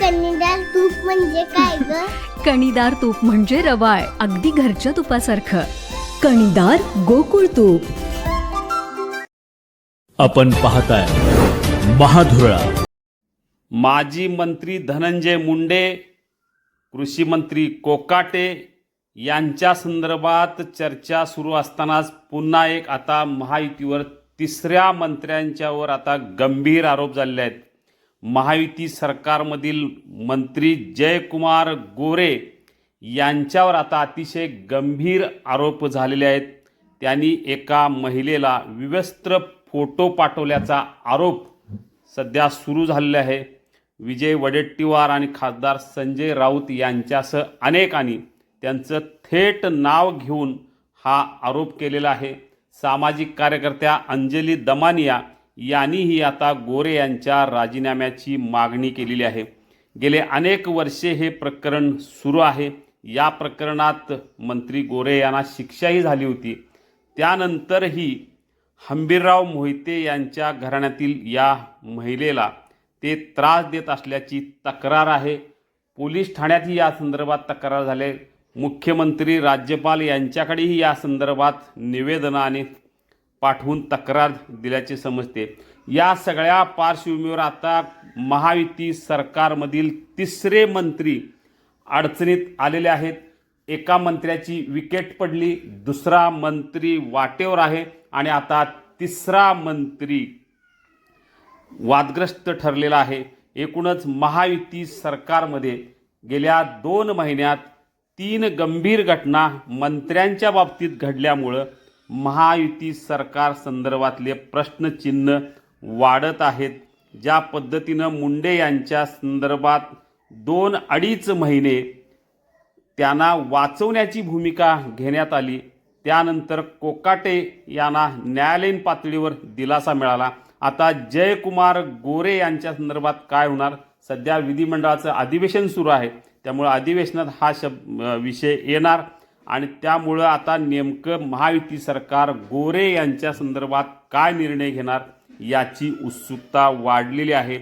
कणीदार तूप म्हणजे काय ग? कणीदार तूप म्हणजे रवाळ अगदी घरच्या तुपासारखं. कणीदार गोकुळ तूप. आपण पाहताय महाधुरळा. माजी मंत्री धनंजय मुंडे कृषी मंत्री कोकाटे यांच्या संदर्भात चर्चा सुरू असतानाच पुन्हा एक आता महायुतीवर तिसऱ्या मंत्र्यांच्यावर आता गंभीर आरोप झालेले आहेत. महायुती सरकारमधील मंत्री जयकुमार गोरे यांच्यावर आता अतिशय गंभीर आरोप झालेले आहेत. त्यांनी एका महिलेला विवस्त्र फोटो पाठवल्याचा आरोप सध्या सुरू झालेला आहे. विजय वडेट्टीवार आणि खासदार संजय राऊत यांच्यासह अनेकांनी त्यांचं थेट नाव घेऊन हा आरोप केलेला आहे. सामाजिक कार्यकर्त्या अंजली दमानिया यांनीही आता गोरे यांच्या राजीनाम्याची मागणी केलेली आहे. गेले अनेक वर्षे हे प्रकरण सुरू आहे. या प्रकरणात मंत्री गोरे यांना शिक्षाही झाली होती. त्यानंतरही हंबीरराव मोहिते यांच्या घराण्यातील या महिलेला ते त्रास देत असल्याची तक्रार आहे. पोलीस ठाण्यातही या संदर्भात तक्रार झाले. मुख्यमंत्री राज्यपाल यांच्याकडेही या संदर्भात निवेदनाने पाठवून तक्रार दिल्याचे समजते. या सगळ्या पार्श्वभूमीवर आता महायुती सरकारमधील तिसरे मंत्री अडचणीत आलेले आहेत. एका मंत्र्याची विकेट पडली दुसरा मंत्री वाटेवर आहे आणि आता तिसरा मंत्री वादग्रस्त ठरलेला आहे. एकूणच महायुती सरकारमध्ये गेल्या दोन महिन्यात तीन गंभीर घटना मंत्र्यांच्या बाबतीत घडल्यामुळं महायुती सरकार संदर्भातले प्रश्नचिन्ह वाढत आहेत. ज्या पद्धतीनं मुंडे यांच्या संदर्भात दोन अडीच महिने त्यांना वाचवण्याची भूमिका घेण्यात आली. त्यानंतर कोकाटे यांना न्यायालयीन पातळीवर दिलासा मिळाला. आता जयकुमार गोरे यांच्या संदर्भात काय होणार? सध्या विधिमंडळाचं अधिवेशन सुरू आहे. त्यामुळं अधिवेशनात हा शब विषय येणार. आणि त्यामुळं आता नेमकं महायुती सरकार गोरे यांच्या संदर्भात काय निर्णय घेणार याची उत्सुकता वाढलेली आहे.